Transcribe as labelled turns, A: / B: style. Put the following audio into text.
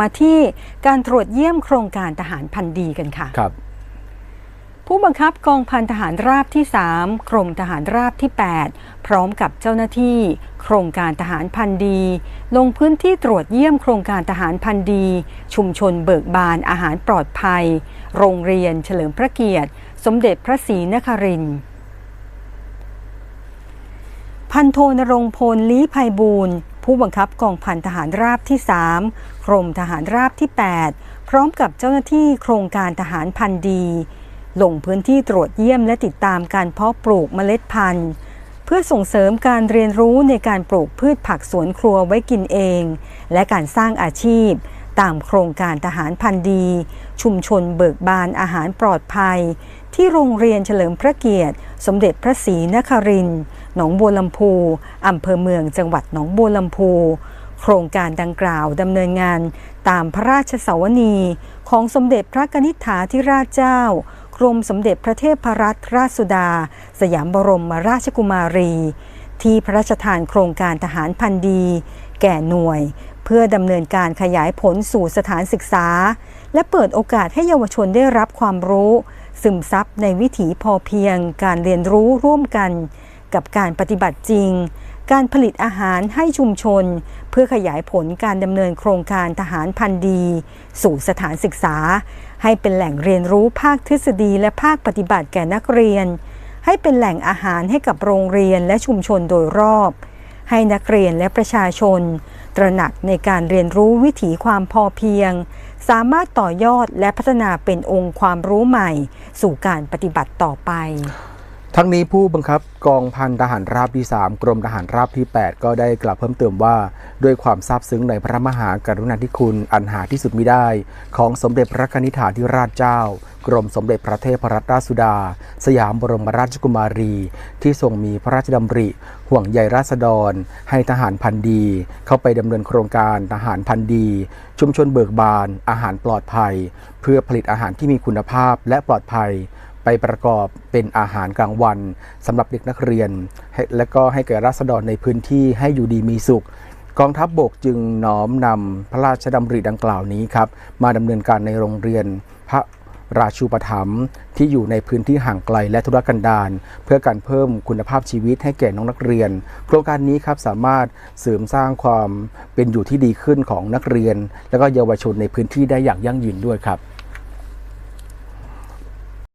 A: มาที่การตรวจเยี่ยมโครงการทหารพันดีกันค่ะ
B: ครับ
A: ผู้บังคับกองพันทหารราบที่ 3 กรมทหารราบที่ 8 พร้อมกับเจ้าหน้าที่ โครงการทหารพันดี ลงพื้นที่ตรวจเยี่ยมโครงการทหารพันดี ชุมชนเบิกบานอาหารปลอดภัย โรงเรียนเฉลิมพระเกียรติ สมเด็จพระศรีนครินทร์พันโทนรงค์พลลี้ภัยบูรณ์ ผู้บังคับกองพันทหารราบที่ 3 กรมทหารราบที่ 8 พร้อมกับเจ้าหน้าที่โครงการทหารพันดี ลงพื้นที่ตรวจเยี่ยมและติดตามการเพาะปลูกเมล็ดพันธุ์ เพื่อส่งเสริมการเรียนรู้ในการปลูกพืชผักสวนครัวไว้กินเอง และการสร้างอาชีพ ตามโครงการทหารพันดี ชุมชนเบิกบานอาหารปลอดภัย ที่โรงเรียนเฉลิมพระเกียรติ สมเด็จพระศรีนครินทร์ หนองบัวลำพูอำเภอเมืองจังหวัดหนองบัวลำพู โครงการดังกล่าวดำเนินงานตามพระราชสวนีของสมเด็จพระกนิษฐาธิราชเจ้ากรมสมเด็จพระเทพรัตนราชสุดา สยามบรมราชกุมารี ที่พระราชทานโครงการทหารพันดี แก่หน่วย เพื่อดำเนินการขยายผลสู่สถานศึกษา และเปิดโอกาสให้เยาวชนได้รับความรู้ ซึมซับในวิถีพอเพียงการเรียนรู้ร่วมกัน กับการปฏิบัติจริง การผลิตอาหารให้ชุมชน เพื่อขยายผลการดำเนินโครงการทหารพันดี สู่สถานศึกษา ให้เป็นแหล่งเรียนรู้ภาคทฤษฎีและภาคปฏิบัติแก่นักเรียน ให้เป็นแหล่งอาหารให้กับโรงเรียนและชุมชนโดยรอบ ให้นักเรียนและประชาชน ตระหนักในการเรียนรู้วิถีความพอเพียงสามารถต่อยอดและพัฒนาเป็นองค์ความรู้ใหม่ สู่การปฏิบัติต่อไป
B: ทั้งนี้ผู้บังคับกองพันทหารราบที่ 3 กรมทหารราบที่ 8 ก็ได้กล่าวเพิ่มเติมว่า ด้วยความซาบซึ้งในพระมหากรุณาธิคุณอันหาที่สุดมิได้ ของสมเด็จพระนิษฐาธิราชเจ้า กรมสมเด็จพระเทพรัตนราชสุดา สยามบรมราชกุมารี ที่ทรงมีพระราชดำริ ห่วงใยราษฎร ให้ทหารพันดี เข้าไปดำเนินโครงการทหารพันดี ชุมชนเบิกบาน อาหารปลอดภัย เพื่อผลิตอาหารที่มีคุณภาพและปลอดภัย ไปประกอบเป็นอาหารกลางวันสำหรับเด็กนักเรียน และก็ให้แก่ราษฎรในพื้นที่ให้อยู่ดีมีสุข กองทัพบบกจึงน้อมนำพระราชดำริดังกล่าวนี้ครับ มาดำเนินการในโรงเรียนพระราชูปถัมภ์ที่อยู่ในพื้นที่ห่างไกลและธุรกันดารเพื่อการเพิ่มคุณภาพชีวิตให้แก่น้องนักเรียน โครงการนี้ครับสามารถเสริมสร้างความเป็นอยู่ที่ดีขึ้นของนักเรียน และก็เยาวชนในพื้นที่ได้อย่างยั่งยืนด้วยครับ